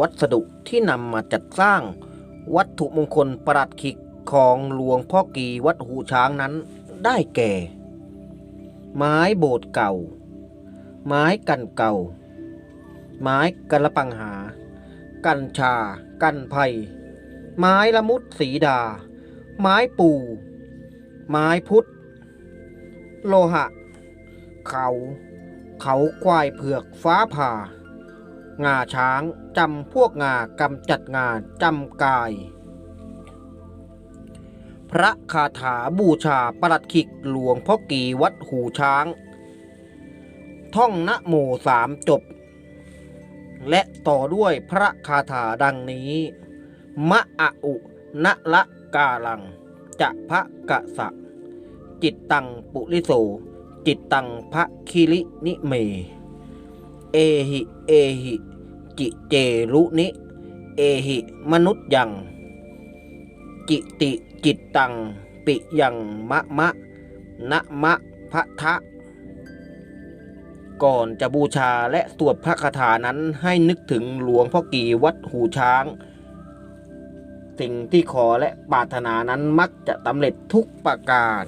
วัสดุที่นำมาจัดสร้าง วัตถุมงคลประหลัดขิกของหลวงพ่อกีวัดหูช้างนั้นได้แก่ ไม้โบสถ์เก่า ไม้กันเก่า ไม้กระปังหา กันชา กันไผ่ไม้ละมุดสีดา ไม้ปู ไม้พุทธ โลหะ เขา เขาควายเผือกฟ้าผ่า งาช้างจำพวกงากำจัดงาจำกาย พระคาถาบูชาประหลัดขิกหลวงพ่อกีวัดหูช้าง ท่องนะโมสามจบ และต่อด้วยพระคาถาดังนี้ มะอะอุนะละกาลัง จะพระกะสะ จิตตังปุริโส จิตตังพระคิรินิเม เอหิ เอหิ จิเจรุนิ เอหิมนุษย์ยัง จิติจิตตัง ปิยังมะมะนะมะพะทะ ก่อนจะบูชาและสวดพระคาถานั้นให้นึกถึงหลวงพ่อกีวัดหูช้าง สิ่งที่ขอและปรารถนานั้นมักจะสำเร็จทุกประการ